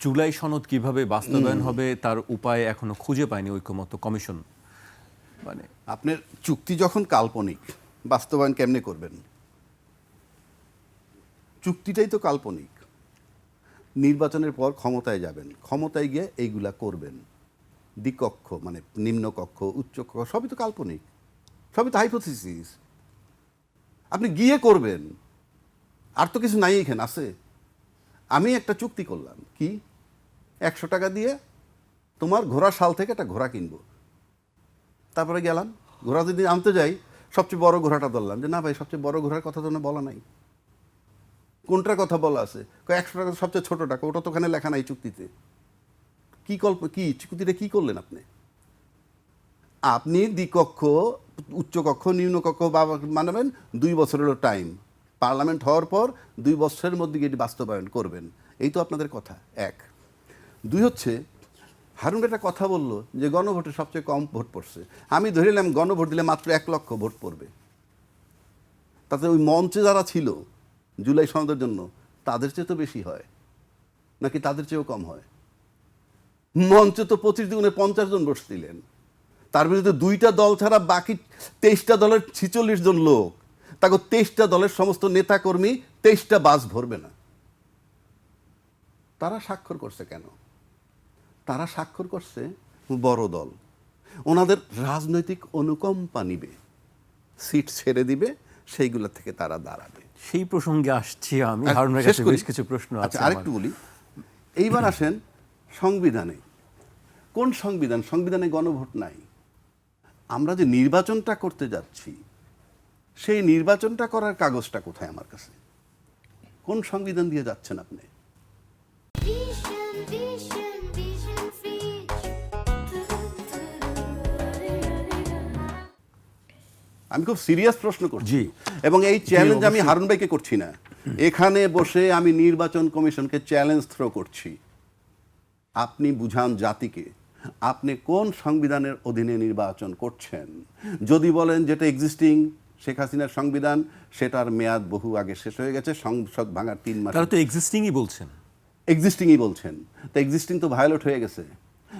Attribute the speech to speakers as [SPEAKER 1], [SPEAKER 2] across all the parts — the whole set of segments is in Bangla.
[SPEAKER 1] জুলাই সনদ কীভাবে বাস্তবায়ন হবে তার উপায় এখনও খুঁজে পায়নি ঐক্যমত্য কমিশন। মানে
[SPEAKER 2] আপনার চুক্তি যখন কাল্পনিক বাস্তবায়ন কেমনে করবেন? চুক্তিটাই তো কাল্পনিক। নির্বাচনের পর ক্ষমতায় যাবেন ক্ষমতায় গিয়ে এইগুলা করবেন। দ্বিকক্ষ মানে নিম্নকক্ষ উচ্চকক্ষ সবই তো কাল্পনিক। সবই তো হাইপোথিসিস আপনি গিয়ে করবেন। আর তো কিছু নাই এখানে আছে? আমি একটা চুক্তি করলাম কি? একশো টাকা দিয়ে তোমার ঘোড়া শাল থেকে একটা ঘোড়া কিনবো। তারপরে গেলাম, ঘোড়া যদি আনতে যাই, সবচেয়ে বড় ঘোড়াটা ধরলাম যে না ভাই, সবচেয়ে বড় ঘোড়ার কথা তো বলা নাই। কোনটার কথা বলা আছে? একশো টাকা সবচেয়ে ছোট টাকা, ওটা তো ওখানে লেখা নাই চুক্তিতে। কি কল্প, কি, চুক্তিটা কি করলেন আপনি? আপনি দ্বিকক্ষ, উচ্চকক্ষ, নিম্নকক্ষ বা মানাবেন, দুই বছরেরও টাইম পার্লামেন্ট হওয়ার পর দুই বছরের মধ্যে এটি বাস্তবায়ন করবেন। এই তো আপনাদের কথা, এক। দুই হচ্ছে, হারুন একটা কথা বলল যে গণভোটে সবচেয়ে কম ভোট পড়ছে। আমি ধরে নিলাম গণভোট দিলে মাত্র এক লক্ষ ভোট পড়বে। তাতে ওই মঞ্চে যারা ছিল জুলাই সনদের জন্য, তাদের চেয়ে তো বেশি হয়, নাকি তাদের চেয়েও কম হয়? মঞ্চে তো পঁচিশ দুগুণে পঞ্চাশ জন বসছিলেন তার বিরুদ্ধে দুইটা দল ছাড়া বাকি তেইশটা দলের ছিচল্লিশ জন লোক। তাকে তেইশটা দলের সমস্ত নেতাকর্মী তেইশটা বাস ভরবে না। তারা স্বাক্ষর করছে কেন? তারা স্বাক্ষর করছে বড় দল। ওনাদের রাজনৈতিক অনুকম্পা নিবে। সিট ছেড়ে দিবে সেইগুলো থেকে তারা দাঁড়াবে।
[SPEAKER 1] সেই প্রসঙ্গে আসছি আমি। হারুনের কাছে বেশ কিছু প্রশ্ন আছে
[SPEAKER 2] আচ্ছা আরেকটু বলি। এইবার আসেন সংবিধানে। কোন সংবিধান? সংবিধানে গণভোট নাই। আমরা যে নির্বাচনটা করতে যাচ্ছি সেই নির্বাচনটা করার কাগজটা কোথায় আমার কাছে? কোন সংবিধান দিয়ে যাচ্ছেন আপনি? আমি খুব সিরিয়াস প্রশ্ন করছি। এবং এই চ্যালেঞ্জ আমি হারুন ভাইকে করছি না। এখানে বসে আমি নির্বাচন কমিশনকে চ্যালেঞ্জ থ্রো করছি। আপনি বুঝান জাতিকে আপনি কোন সংবিধানের অধীনে নির্বাচন করছেন? যদি বলেন যেটা এক্সিস্টিং শেখ হাসিনার সংবিধান সেটার মেয়াদ বহু আগে শেষ হয়ে গেছে সংসদ ভাঙার তিন মাস
[SPEAKER 1] তারা তো এক্সিস্টিংই বলছেন।
[SPEAKER 2] এক্সিস্টিংই বলছেন। তো এক্সিস্টিং তো ভায়োলেট হয়ে গেছে।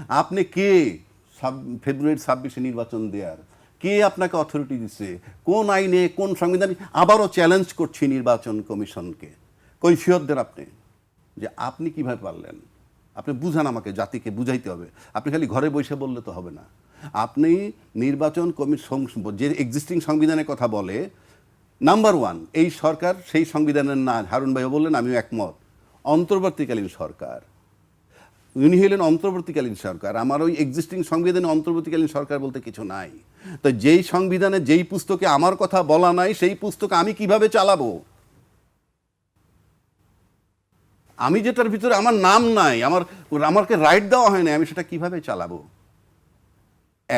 [SPEAKER 2] আপনি কে সাব- ফেব্রুয়ারির ছাব্বিশে নির্বাচন দেওয়ার কে আপনাকে অথরিটি দিচ্ছে কোন আইনে কোন সংবিধান? আবারও চ্যালেঞ্জ করছি নির্বাচন কমিশনকে। কৈফিয়তদের আপনি যে আপনি কীভাবে পারলেন? আপনি বুঝান আমাকে জাতিকে বুঝাইতে হবে। আপনি খালি ঘরে বসে বললে তো হবে না। আপনি নির্বাচন কমিশন যে এক্সিস্টিং সংবিধানের কথা বলে নাম্বার ওয়ান এই সরকার সেই সংবিধানের না, হারুন ভাইও বললেন, আমিও একমত। অন্তর্বর্তীকালীন সরকার। উনি হলেন অন্তর্বর্তীকালীন সরকার। আমার ওই এক্সিস্টিং সংবিধানে অন্তর্বর্তীকালীন সরকার বলতে কিছু নাই। তো যেই সংবিধানে যেই পুস্তকে আমার কথা বলা নাই, সেই পুস্তক আমি কীভাবে চালাবো? আমি যেটার ভিতরে আমার নাম নাই, আমার, আমাকে রাইট দেওয়া হয় আমি সেটা কীভাবে চালাবো?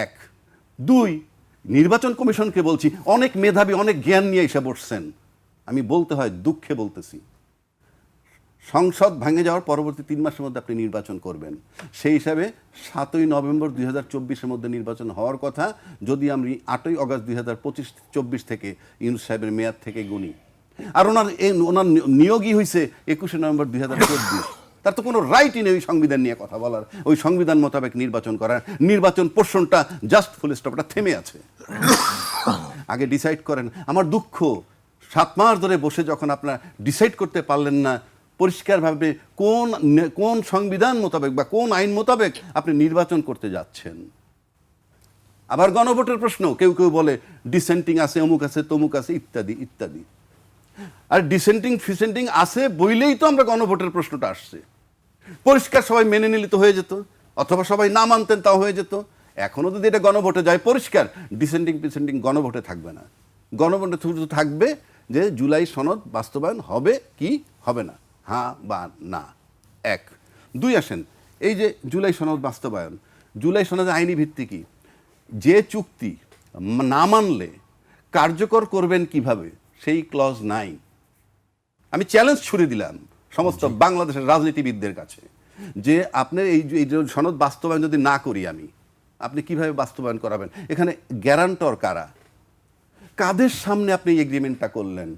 [SPEAKER 2] এক। দুই, নির্বাচন কমিশনকে বলছি, অনেক মেধাবী, অনেক জ্ঞান নিয়ে এসে বসছেন। আমি বলতে হয় দুঃখে বলতেছি। সংসদ ভাঙে যাওয়ার পরবর্তী তিন মাসের মধ্যে আপনি নির্বাচন করবেন। সেই হিসাবে সাতই নভেম্বর দুই হাজার চব্বিশের মধ্যে নির্বাচন হওয়ার কথা, যদি আমি আটই অগস্ট দুই হাজার পঁচিশ চব্বিশ থেকে ইউনুস সাহেবের মেয়াদ থেকে গুনি। আর ওনার ওনার নিয়োগই হয়েছে একুশে নভেম্বর দুই হাজার চব্বিশ। তার তো কোনো রাইটই নেই ওই সংবিধান নিয়ে কথা বলার। ওই সংবিধান মোতাবেক নির্বাচন করার। নির্বাচন পোর্শনটা জাস্ট ফুল স্টপটা থেমে আছে। আগে ডিসাইড করেন। আমার দুঃখ, সাত মাস ধরে বসে যখন আপনারা ডিসাইড করতে পারলেন না, পরিষ্কারভাবে কোন কোন সংবিধান মোতাবেক বা কোন আইন মোতাবেক আপনি নির্বাচন করতে যাচ্ছেন। আবার গণভোটের প্রশ্ন, কেউ কেউ বলে ডিসেন্টিং আছে, অমুক আছে, তমুক আছে, ইত্যাদি ইত্যাদি। আর ডিসেন্টিং ফিসেন্টিং আছে বইলেই তো আমরা গণভোটের প্রশ্নটা আসছে। পরিষ্কার সবাই মেনে নিলে তো হয়ে যেত, অথবা সবাই না মানতেন তাও হয়ে যেত। এখনও যদি এটা গণভোটে যায়, পরিষ্কার ডিসেন্ডিং পিসেন্টিং গণভোটে থাকবে না। গণভোটে শুধু থাকবে যে জুলাই সনদ বাস্তবায়ন হবে কি হবে না। হ্যাঁ বা না। এক। দুই আসেন, এই যে জুলাই সনদ বাস্তবায়ন, জুলাই সনদের আইনি ভিত্তি কি? যে চুক্তি না মানলে কার্যকর করবেন কীভাবে, সেই ক্লজ নাই। আমি চ্যালেঞ্জ ছুড়ে দিলাম। সমস্ত বাংলাদেশের রাজনীতিবিদদের কাছে যে আপনার এই যে- এই সনদ বাস্তবায়ন যদি না করি আমি আপনি কীভাবে বাস্তবায়ন করাবেন? এখানে গ্যারান্টর কারা? কাদের সামনে আপনি এই এগ্রিমেন্টটা করলেন?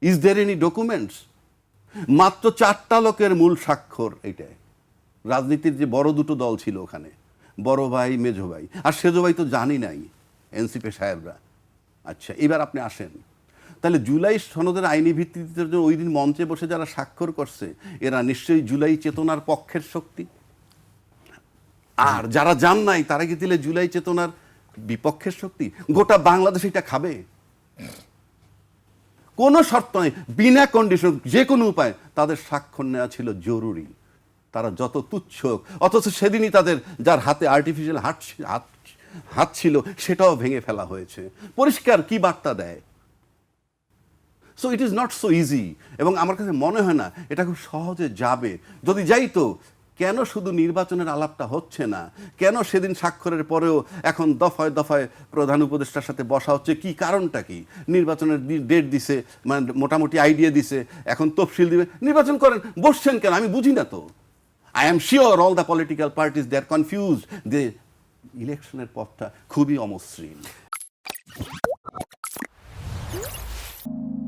[SPEAKER 2] ইজ দের এনি ডকুমেন্টস মাত্র চারটা লোকের মূল স্বাক্ষর এটাই। রাজনীতির যে বড় দুটো দল ছিল ওখানে বড় ভাই মেজো ভাই। আর সেজো ভাই তো জানি নাই এনসিপি সাহেবরা। আচ্ছা এবার আপনি আসেন। তাহলে জুলাই সনদের আইনি ভিত্তিতে ওই দিন মঞ্চে বসে যারা স্বাক্ষর করছে, এরা নিশ্চয়ই জুলাই চেতনার পক্ষের শক্তি? আর যারা জান নাই, তারা কি দিলে জুলাই চেতনার বিপক্ষের শক্তি? গোটা বাংলাদেশ এটা খাবে? কোনো শর্ত নেই। বিনা কন্ডিশন যে কোনো উপায়, তাদের স্বাক্ষর নেওয়া ছিল জরুরি। তারা যত তুচ্ছ অথচ সেদিনই তাদের যার হাতে আর্টিফিশিয়াল হাত হাত হাত ছিল, সেটাও ভেঙে ফেলা হয়েছে। পরিষ্কার কি বার্তা দেয়? So it is not so easy এবং আমার কাছে মনে হয় না, এটা খুব সহজে যাবে। যদি যাইতো কেন শুধু নির্বাচনের আলাপটা হচ্ছে না? কেন সেদিন স্বাক্ষরের পরেও এখন দফায় দফায় প্রধান উপদেষ্টার সাথে বসা হচ্ছে? কি কারণটা কি? নির্বাচনের ডেট দিছে মানে মোটামুটি আইডিয়া দিছে, এখন তফসিল দিবে। নির্বাচন করেন, বসছেন কেন? আমি বুঝি না তো। I am sure all the political parties they are confuse they ইলেকশনের পথটা খুবই অমসৃণ।